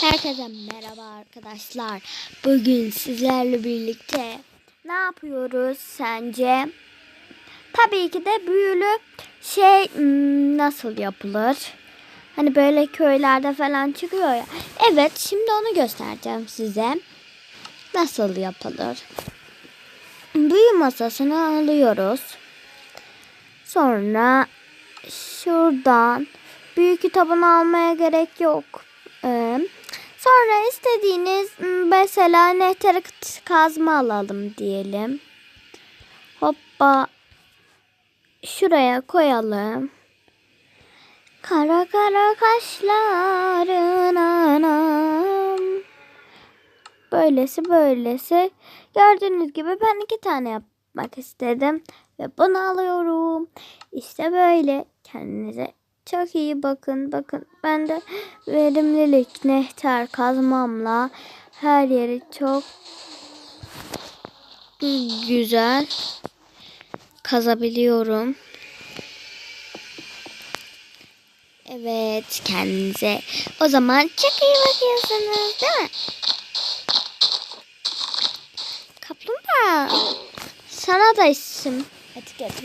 Herkese merhaba arkadaşlar. Bugün sizlerle birlikte ne yapıyoruz sence? Tabii ki de büyülü şey hmm, nasıl yapılır? Hani böyle köylerde falan çıkıyor ya. Evet şimdi onu göstereceğim size. Nasıl yapılır? Büyü masasını alıyoruz. Sonra şuradan büyük kitabını almaya gerek yok. Sonra istediğiniz m, mesela nehter kazma alalım diyelim. Hoppa şuraya koyalım. Kara kara kaşların anam. Böylesi böylesi. Gördüğünüz gibi ben iki tane yapmak istedim. Ve bunu alıyorum. İşte böyle. Kendinize çok iyi bakın. Bakın ben de verimlilik nehter kazmamla her yeri çok güzel kazabiliyorum. Evet kendinize o zaman çok iyi bakıyorsunuz değil mi? Kaplumbağa sana da isim. Gel.